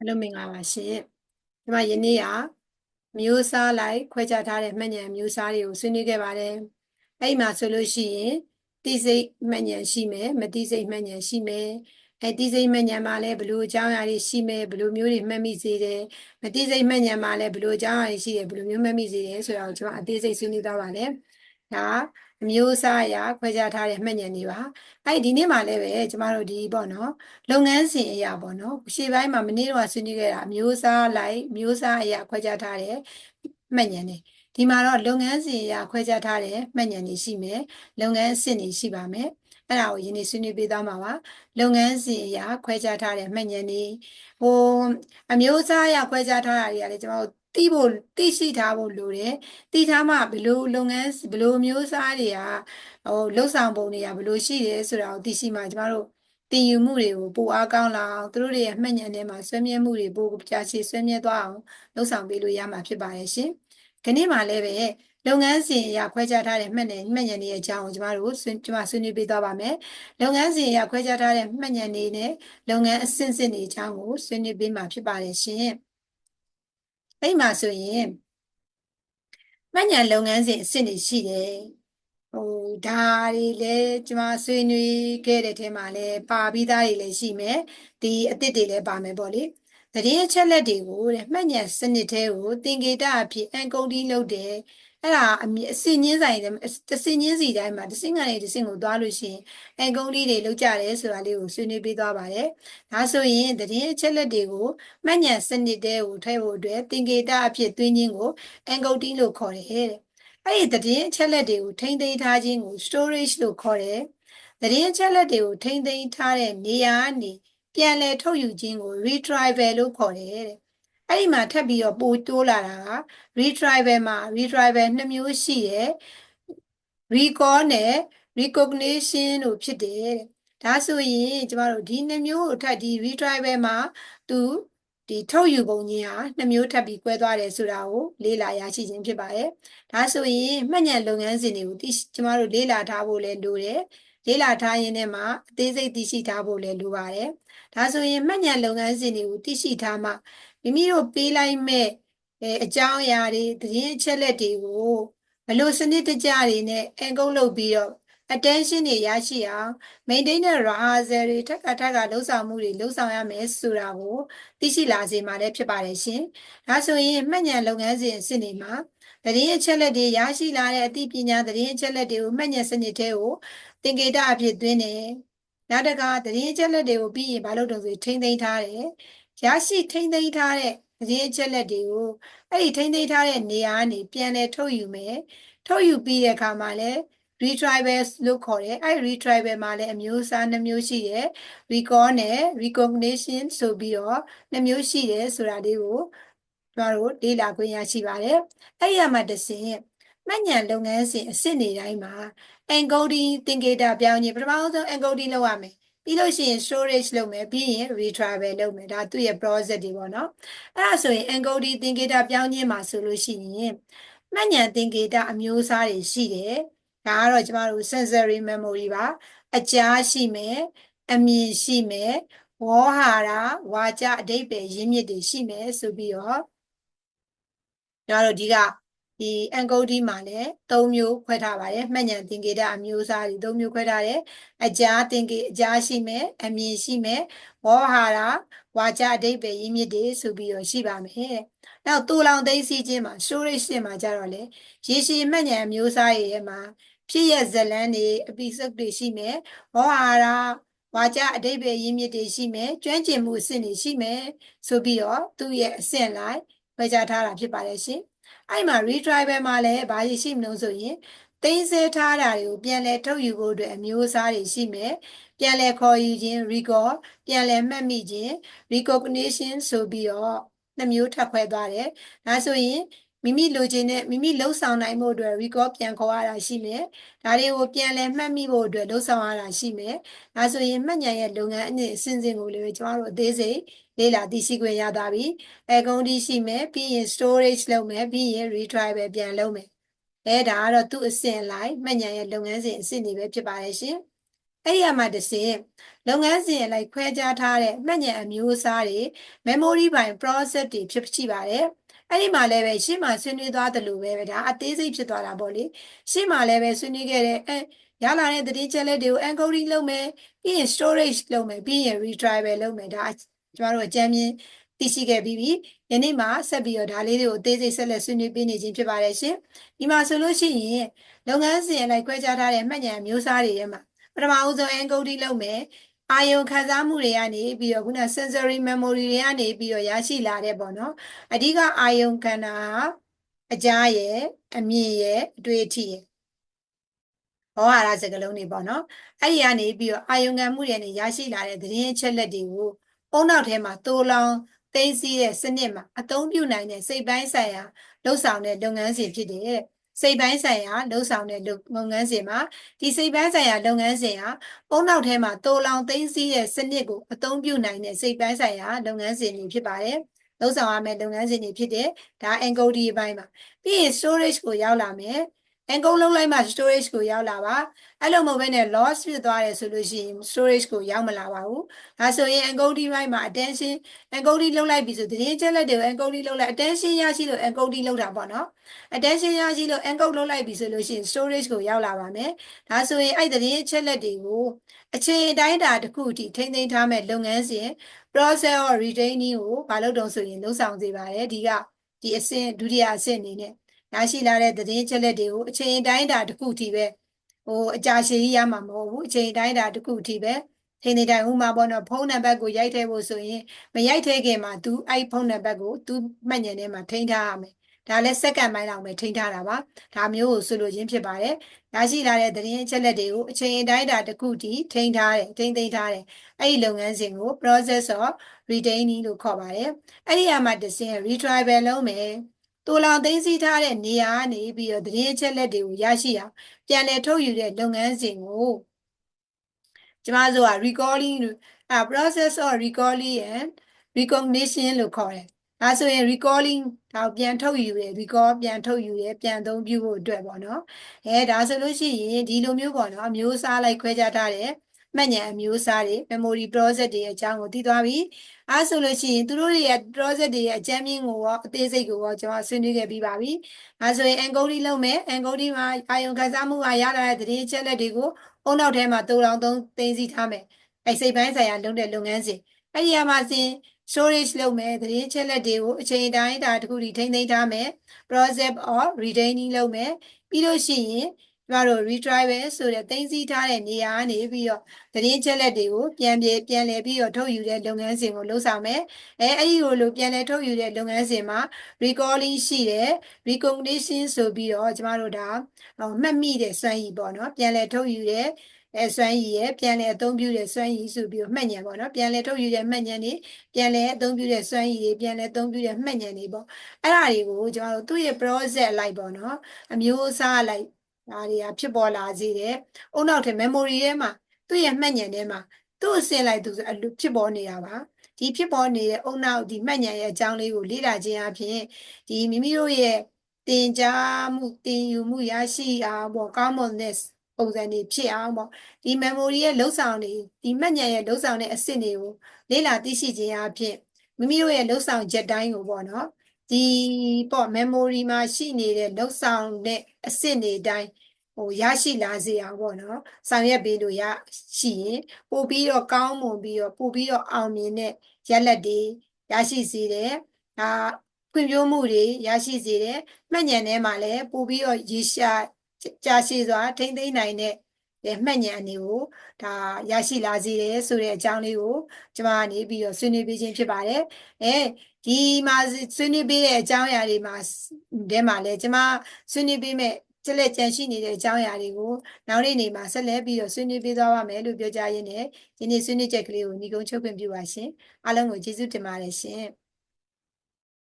အားလုံးမင်္ဂလာပါရှင်ဒီမှာယနေ့ကမျိုးစားလိုက်ခွဲခြားထားတဲ့မှတ်ဉာဏ်မျိုးစားတွေကိုဆွေးနွေးခဲ့ပါတယ်အဲ့ဒီမှာဆိုလို့ရှိရင်တိစိတ်မှတ်ဉာဏ်ရှိမယ်မတိစိတ်မှတ်ဉာဏ်ရှိမယ်အဲတိစိတ်မှတ်ဉာဏ်မှာလည်းဘလို့အကြောင်းအရာတွေရှိမယ်ဘလို့မျိုးတွေမှတ်မိစေတယ်မတိစိတ်မှတ်ဉာဏ်မှာလည်းဘလို့အကြောင်းအရာတွေရှိတယ်ဘလို့မျိုးမှတ်မိစေတယ်ဆိုတော့ကျွန်တော်အသေးစိတ်ဆွေးနွေးသွားပါတယ် ဒါအမျိုးအစားအရာခွဲခြားထားတဲ့မှတ်ဉာဏ်တွေပါအဲ့ဒီနေ့မှာလည်းပဲကျမတို့ဒီပေါ့နော်လုပ်ငန်းစဉ်အရာပေါ့နော်ရှေ့ပိုင်းမှာမနေ့တော့ဆွေးနွေးခဲ့တာအမျိုးအစားလိုက်မျိုးအစားအရာခွဲခြားထားတဲ့မှတ်ဉာဏ်တွေဒီမှာတော့လုပ်ငန်းစဉ်အရာခွဲခြားထားတဲ့မှတ်ဉာဏ်တွေရှိမယ်လုပ်ငန်းအဆင့်တွေရှိပါမယ်အဲ့ဒါကိုယနေ့ဆွေးနွေးပေးသွားမှာပါလုပ်ငန်းစဉ်အရာခွဲခြားထားတဲ့မှတ်ဉာဏ်တွေဟိုအမျိုးအစားအရာခွဲခြားထားတာတွေကလည်းကျမတို့ သိဖို့သိရှိထားဖို့လိုတယ်သိထားမှဘယ်လိုလုပ်ငန်းဘယ်လိုမျိုးစားတွေကဟိုလှုပ်ဆောင်ပုံတွေကဘယ်လိုရှိတယ်ဆိုတာကိုသိရှိမှကျမတို့သင်ယူမှုတွေကိုပိုအားကောင်းလာအောင်သူတို့တွေရဲ့မှတ်ဉာဏ်ထဲမှာဆွေးမြဲမှုတွေပိုကြာရှည်ဆွေးမြဲသွားအောင်လှုပ်ဆောင်ပေးလို့ရမှာဖြစ်ပါတယ်ရှင်။ဒီနေ့မှလည်းပဲလုပ်ငန်းစဉ်အရာခွဲခြားထားတဲ့မှတ်ဉာဏ်မှတ်ဉာဏ်တွေရဲ့အကြောင်းကိုကျမတို့ဆွေးကျမဆွေးနွေးပေးသွားပါမယ်။လုပ်ငန်းစဉ်အရာခွဲခြားထားတဲ့မှတ်ဉာဏ်တွေနဲ့လုပ်ငန်းအဆင့်ဆင့်တွေအကြောင်းကိုဆွေးနွေးပေးမှာဖြစ်ပါတယ်ရှင်။ အဲ့မှာဆိုရင်မှတ်ဉာဏ်လုပ်ငန်းစဉ်အဆင့်တွေရှိတယ်ဟိုဒါတွေလည်းကျမဆွေးနွေးခဲ့တဲ့ထဲမှာလည်းပါပြီးသားတွေလည်းရှိမယ်ဒီအသစ်တွေလည်းပါမယ်ပေါ့လေသတင်းအချက်လက်တွေကိုတဲ့မှတ်ဉာဏ်စနစ်ထဲကိုသင်္ကေတအဖြစ်အန်ကုန်းတီးလုပ်တယ် အဲ့ဒါအမြအစင်ချင်းဆိုင်တစင်ချင်းစီတိုင်းမှာတစင်ကနေတစင်ကိုသွားလို့ရှိရင်အန်ကုန်းတီးတွေလုပ်ကြတယ်ဆိုတာလေးကိုဆွေးနွေးပေးသွားပါတယ်ဒါဆိုရင်သတင်းအချက်လက်တွေကိုမှတ်ဉာဏ်စနစ်ထဲကိုထည့်ဖို့အတွက်သင်္ကေတအဖြစ်သွင်းခြင်းကိုအန်ကုန်းတီးလို့ခေါ်တယ်တဲ့အဲ့ဒီသတင်းအချက်လက်တွေကိုထိမ့်သိမ်းထားခြင်းကို storage လို့ခေါ်တယ်။သတင်းအချက်လက်တွေကိုထိမ့်သိမ်းထားတဲ့နေရာကနေပြန်လည်ထုတ်ယူခြင်းကို retrieval လို့ခေါ်တယ်တဲ့။ အဲ့ဒီမှာထပ်ပြီးတော့ပိုတိုးလာတာက retrieval မှာ retrieval နှစ်မျိုးရှိတယ်။ recall နဲ့ recognition လို့ဖြစ်တယ်တဲ့။ဒါဆိုရင်ကျမတို့ဒီနှစ်မျိုးကိုထပ်ဒီ retrieval မှာသူဒီထုတ်ယူပုံကြီးဟာနှစ်မျိုးထပ်ပြီး꿰သွားတယ်ဆိုတာကိုလေ့လာရရှိခြင်းဖြစ်ပါတယ်။ဒါဆိုရင်မှတ်ဉာဏ်လုပ်ငန်းစဉ်တွေကိုတိကျမတို့လေ့လာထားဖို့လည်းလိုတယ်။လေ့လာထားရင်းနဲ့မှအသေးစိတ်သိရှိထားဖို့လည်းလိုပါတယ်။ဒါဆိုရင်မှတ်ဉာဏ်လုပ်ငန်းစဉ်တွေကိုသိရှိထားမှ မိမိတို့ပေးလိုက်မဲ့အဲအကြောင်းအရာတွေသတင်းအချက်လက်တွေကိုဘလို့စနစ်တကျတွေနဲ့အင်ကုတ်လုပ်ပြီးတော့ attention တွေရရှိအောင် maintain တဲ့ rehearsal တွေထပ်ခါထပ်ခါလှုပ်ဆောင်မှုတွေလှုပ်ဆောင်ရမယ်ဆိုတာကိုသိရှိလာစေမှာလည်းဖြစ်ပါတယ်ရှင်။ဒါဆိုရင်မှတ်ဉာဏ်လုပ်ငန်းစဉ်အဆင့်တွေမှာသတင်းအချက်လက်တွေရရှိလာတဲ့အသိပညာသတင်းအချက်လက်တွေကိုမှတ်ဉာဏ်စနစ်ထဲကိုသင်္ကေတအဖြစ်သွင်းတယ်။နောက်တစ်ခါသတင်းအချက်လက်တွေကိုပြီးရင်မလုပ်တော့ဆိုထိမ့်သိမ်းထားတယ်။ ရရှိထိမ့်သိမ်းထားတဲ့သတင်းအချက်လက်တွေကိုအဲ့ဒီထိမ့်သိမ်းထားတဲ့နေရာကနေပြန်လည်ထုတ်ယူမယ်။ထုတ်ယူပြီးတဲ့အခါမှာလည်း retrieval လို့ခေါ်တယ်အဲ့ retrieval မှာလည်းအမျိုးအစားနှမျိုးရှိတယ် recall နဲ့ recognition ဆိုပြီးတော့နှမျိုးရှိတယ်ဆိုတာလေးကိုကျွန်တော်တို့လေ့လာခွင့်ရရှိပါတယ်အဲ့ရမှာတစင်မှတ်ဉာဏ်လုပ်ငန်းစဉ်အစစ်နေတိုင်းမှာ encoding သင်္ကေတပြောင်းခြင်းပထမဆုံး encoding လုပ်ရမယ် ပြီးလို့ရှိရင် storage လုပ်မယ်ပြီးရင် retrieval လုပ်မယ်ဒါသူ့ရဲ့ process တွေပေါ့နော်အဲ့ဒါဆိုရင် encoding သင်္ကေတပြောင်းခြင်းမှာဆိုလို့ရှိရင်မှတ်ဉာဏ်သင်္ကေတအမျိုးအစားတွေရှိတယ်ဒါကတော့ကျမတို့ sensory memory ပါအကြားရှိမယ်အမြင်ရှိမယ်ဝေါဟာရဝါကြအဓိပ္ပာယ်ရင်းမြစ်တွေရှိမယ်ဆိုပြီးတော့ကျမတို့ဒီက ဒီ encode မှာလည်း၃မျိုးခွဲထားပါတယ်မှတ်ဉာဏ်သင်္ကေတအမျိုးအစားတွေ၃မျိုးခွဲထားတယ်အကြားသင်္ကေအကြားရှိမယ်အမြင်ရှိမယ်ဝေါဟာရဝါကြအဓိပ္ပာယ်ရင်းမြစ်တွေဆိုပြီးတော့ရှိပါမယ်နောက်တူလောင်သိသိချင်းမှာ storage ရှင်းမှာကြတော့လေရေရှည်မှတ်ဉာဏ်အမျိုးအစားတွေရဲ့မှာဖြစ်ရဇလန်းတွေ episode တွေရှိမယ်။မောဟာရဝါကြအတိတ်ပဲရင်းမြစ်တွေရှိမယ်။ကျွမ်းကျင်မှုအဆင့်တွေရှိမယ်ဆိုပြီးတော့သူ့ရဲ့အဆင့်လိုက်ခွဲခြားထားတာဖြစ်ပါတယ်ရှင်။ အဲ့မှာ retrieval မှာလည်းဘာရှိမလို့ဆိုရင်သိမ်းဆဲထားတာတွေကိုပြန်လဲထုတ်ယူဖို့အတွက်အမျိုးအစားတွေရှိမယ်။ပြန်လဲခေါ်ယူခြင်း recall ပြန်လဲမှတ်မိခြင်း recognition ဆိုပြီးတော့နှမျိုးထပ်ခွဲသွားတယ်။ဒါဆိုရင် မိမိလိုချင်တဲ့မိမိလှုပ်ဆောင်နိုင်မှုအတွက် recall ပြန်ခေါ်ရတာရှိမယ်။ဒါတွေကိုပြန်လည်မှတ်မိဖို့အတွက်လှုပ်ဆောင်ရတာရှိမယ်။ဒါဆိုရင်မှတ်ဉာဏ်ရဲ့လုပ်ငန်းအနည်းအစဉ်စဉ်ကိုလည်းကျမတို့အသေးစိတ်လေ့လာသိရှိခွင့်ရသွားပြီ။အကုန်ဒီရှိမယ်ပြီးရင် storage လုပ်မယ်ပြီးရင် retrieval ပြန်လုပ်မယ်။အဲဒါကတော့သူ့အဆင့်လိုက်မှတ်ဉာဏ်ရဲ့လုပ်ငန်းစဉ်အဆင့်တွေပဲဖြစ်ပါတယ်ရှင်အဲ့ဒီအမှတစ်စင်လုပ်ငန်းစဉ်အလိုက်ခွဲခြားထားတဲ့မှတ်ဉာဏ်အမျိုးအစားတွေ memory ဘိုင် process တွေဖြစ်ရှိပါတယ် အဲ့ဒီမှာလည်းပဲရှေ့မှာဆွေးနွေးသွားသလိုပဲဒါအသေးစိတ်ဖြစ်သွားတာပေါ့လေရှေ့မှာလည်းပဲဆွေးနွေးခဲ့တဲ့အဲရလာတဲ့သတင်းချက်လက်တွေကို encoding လုပ်မယ်ပြီးရင် storage လုပ်မယ်ပြီးရင် retrieval လုပ်မယ်ဒါကျမတို့အကြမ်းမြင်သိရှိခဲ့ပြီးပြီယနေ့မှာဆက်ပြီးတော့ဒါလေးတွေကိုအသေးစိတ်ဆက်လက်ဆွေးနွေးပေးနေခြင်းဖြစ်ပါတယ်ရှင်ဒီမှာဆိုလို့ရှိရင်လုပ်ငန်းစဉ်အလိုက်ခွဲခြားထားတဲ့မှတ်ဉာဏ်မျိုးစားတွေထဲမှာပထမဦးဆုံး encoding လုပ်မယ် အာယုံခံစားမှုတွေကနေပြီးတော့ခုန sensory memory တွေကနေပြီးတော့ရရှိလာတဲ့ပေါ့နော်အဓိကအာယုံခံတာအကြားရဲ့အမြင်ရဲ့အတွေ့အထိရဲ့ဘောဟာရစကလုံးတွေပေါ့နော်အဲ့ဒီကနေပြီးတော့အာယုံခံမှုတွေနဲ့ရရှိလာတဲ့သတင်းအချက်လက်တွေကိုအုံနောက်ထဲမှာတိုးလောင်သိသိတဲ့စနစ်မှာအသုံးပြုနိုင်တဲ့စိတ်ပိုင်းဆိုင်ရာလှုပ်ဆောင်တဲ့လုပ်ငန်းစဉ်ဖြစ်တဲ့ စိတ်ပိုင်းဆိုင်ရာလှုပ်ဆောင်တဲ့လုပ်ငန်းစဉ်မှာဒီစိတ်ပိုင်းဆိုင်ရာလုပ်ငန်းစဉ်ဟာပုံနောက်ထဲမှာတိုးလောင်သိသိတဲ့စနစ်ကိုအသုံးပြုနိုင်တဲ့စိတ်ပိုင်းဆိုင်ရာလုပ်ငန်းစဉ်တွေဖြစ်ပါတယ်လှုပ်ဆောင်ရမယ့်လုပ်ငန်းစဉ်တွေဖြစ်တဲ့ဒါ encode အပိုင်းမှာပြီးရင် storage ကိုရောက်လာမယ် encode လုပ်လိုက်မှ storage ကိုရောက်လာပါအဲ့လိုမဟုတ်ဘဲနဲ့ loss ဖြစ်သွားတယ်ဆိုလို့ရှိရင် storage ကိုရောက်မလာပါဘူးဒါဆိုရင် encode ဘိုင်းမှာ attention encode လုပ်လိုက်ပြီဆိုသတင်းချက်လက်တွေကို encode လုပ်လိုက် attention ရရှိလို့ encode လုပ်တာပေါ့နော် attention ရရှိလို့ encode လုပ်လိုက်ပြီဆိုလို့ရှိရင် storage ကိုရောက်လာပါမယ်ဒါဆိုရင်အဲ့သတင်းချက်လက်တွေကိုအချိန်အတိုင်းအတာတစ်ခုအထိထိမ့်သိမ်းထားမဲ့လုပ်ငန်းစဉ် process or retaining ကိုမလုပ်တော့ဆိုရင်လုံဆောင်စေပါတယ်ဒီကဒီအဆင့်ဒုတိယအဆင့်အနေနဲ့ ရရှိလာတဲ့သတင်းချက်လက်တွေကိုအချိန်တိုင်းတာတစ်ခုအထိပဲဟိုအကြာရှည်ကြီးရမှာမဟုတ်ဘူးအချိန်တိုင်းတာတစ်ခုအထိပဲထိနေတိုင်းဥမာပေါ့နော်ဖုန်းနံပါတ်ကိုရိုက်ထည့်ဖို့ဆိုရင်မရိုက်ထည့်ခင်မှာ तू အဲ့ဖုန်းနံပါတ်ကို तू မှတ်ဉာဏ်ထဲမှာထိန်းထားရမယ်ဒါလည်းစက္ကန့်ပိုင်းလောက်ပဲထိန်းထားတာပါဒါမျိုးကိုဆိုလိုခြင်းဖြစ်ပါတယ်ရရှိလာတဲ့သတင်းအချက်လက်တွေကိုအချိန်အတိုင်းတာတစ်ခုတည်းထိန်းထားတယ်ထိန်းသိမ်းထားတယ်အဲ့ဒီလုပ်ငန်းစဉ်ကို process of retaining လို့ခေါ်ပါတယ်အဲ့ဒီအမှတစ်ဆင့် retrieval လုပ်မယ် တူလောင်သိမ်းဆည်းထားတဲ့နေရာကနေပြီးတော့သတင်းအချက်လက်တွေကိုရရှိအောင်ပြန်လည်ထုတ်ယူတဲ့လုပ်ငန်းစဉ်ကိုကျမတို့က recalling အဲ process of recalling and recognition လို့ခေါ်တယ်။ဒါဆိုရင် recalling ဒါပြန်ထုတ်ယူတယ် recall ပြန်ထုတ်ယူတယ်ပြန်သုံးပြုဖို့အတွက်ပေါ့နော်။အဲဒါဆိုလို့ရှိရင်ဒီလိုမျိုးပေါ့နော်အမျိုးအစားလိုက်ခွဲခြားထားတယ်။ မှတ်ဉာဏ်အမျိုးအစားတွေ memory process တွေအကြောင်းကိုသိသွားပြီ။အဲဆိုလို့ရှိရင်သူတို့တွေရဲ့ process တွေရဲ့အကြမ်းမြင့်ကိုရောအသေးစိတ်ကိုရောကျွန်တော်ဆွေးနွေးခဲ့ပြီးပါပြီ။အဲဆိုရင် encoding လုပ်မယ် encoding မှာအာယုံခန်းစားမှုကရလာတဲ့သတင်းအချက်လက်တွေကိုအုံနောက်ထဲမှာတိုးတောင်သုံးသိသိထားမယ်။အဲစိတ်ပိုင်းဆိုင်ရာလုပ်တဲ့လုပ်ငန်းစဉ်အဲ့ဒီအမှာစဉ် storage လုပ်မယ်သတင်းချက်လက်တွေကိုအချိန်တိုင်းဒါတခုထိထိမ့်သိမ်းထားမယ် process or retaining လုပ်မယ်ပြီးလို့ရှိရင် ကျမတို့ retrieval ဆိုတဲ့သိမ်းဆည်းထားတဲ့နေရာကနေပြီးတော့သတင်းချက်လက်တွေကိုပြန်ပြေပြန်လည်ပြီးတော့ထုတ်ယူတဲ့လုပ်ငန်းစဉ်ကိုလုပ်ဆောင်မယ်အဲအဲ့ဒီလိုလိုပြန်လည်ထုတ်ယူတဲ့လုပ်ငန်းစဉ်မှာ recalling ရှိတယ် recognition ဆိုပြီးတော့ကျမတို့ဒါမှတ်မိတဲ့စွမ်းရည်ပေါ့နော်ပြန်လည်ထုတ်ယူတဲ့အဲစွမ်းရည်ရဲ့ပြန်လည်အသုံးပြုတဲ့စွမ်းရည်ဆိုပြီးတော့မှတ်ဉာဏ်ပေါ့နော်ပြန်လည်ထုတ်ယူတဲ့မှတ်ဉာဏ်တွေပြန်လည်အသုံးပြုတဲ့စွမ်းရည်တွေပြန်လည်အသုံးပြုတဲ့မှတ်ဉာဏ်တွေပေါ့အဲ့ဒါတွေကိုကျွန်တော်တို့သူ့ရဲ့ process လိုက်ပေါ့နော်အမျိုးအစားလိုက် ဒါတွေကဖြစ်ပေါ်လာစေတယ်အုံနောက်ထဲ memory ထဲမှာသူ့ရဲ့မှတ်ဉာဏ်ထဲမှာသူ့အစင်လိုက်သူအလူဖြစ်ပေါ်နေတာပါဒီဖြစ်ပေါ်နေတဲ့အုံနောက်ဒီမှတ်ဉာဏ်ရဲ့အကြောင်းလေးကိုလေ့လာခြင်းအပြင်ဒီမိမိတို့ရဲ့တင်ကြားမှုတင်ယူမှုရရှိအောင်ပေါ့ calmness ပုံစံတွေဖြစ်အောင်ပေါ့ဒီ memory ရဲ့လှုပ်ဆောင်တွေဒီမှတ်ဉာဏ်ရဲ့လှုပ်ဆောင်တဲ့အဆင့်တွေကိုလေ့လာသိရှိခြင်းအပြင်မိမိတို့ရဲ့လှုပ်ဆောင်ချက်တိုင်းကိုပေါ့နော် ဒီပေါ့ memory မှာရှိနေတဲ့လှုပ်ဆောင်တဲ့အဆင့်တွေတိုင်းဟိုရရှိလာစေအောင်ပေါ့နော်ဆောင်ရွက်ပေးလို့ရရှိရင်ပို့ပြီးတော့ကောင်းမွန်ပြီးတော့ပို့ပြီးတော့အောင်မြင်တဲ့ရလဒ်တွေရရှိစေတယ်ဒါဖွံ့ဖြိုးမှုတွေရရှိစေတယ်မှတ်ဉာဏ်ထဲမှာလည်းပို့ပြီးတော့ရေရှာကြာရှည်စွာထိမ့်သိမ့်နိုင်တဲ့ မှတ်ဉာဏ်အနေကိုဒါရရှိလာစေတယ်ဆိုတဲ့အကြောင်းလေးကိုကျွန်မကနေပြီးတော့ဆွေးနွေးပေးခြင်းဖြစ်ပါတယ်။အဲဒီမှာဆွေးနွေးပေးတဲ့အကြောင်းအရာတွေမှာတဲမှာလဲကျွန်မဆွေးနွေးပေးမဲ့ကျလက်ကြံရှိနေတဲ့အကြောင်းအရာတွေကိုနောက်နေ့နေမှာဆက်လက်ပြီးတော့ဆွေးနွေးပေးသွားပါမယ်လို့ပြောကြရင်းနဲ့ဒီနေ့ဆွေးနွေးချက်ကလေးကိုညီကုန်းချုပ်ခွင့်ပြုပါရှင်။အားလုံးကိုကျေးဇူးတင်ပါတယ်ရှင်။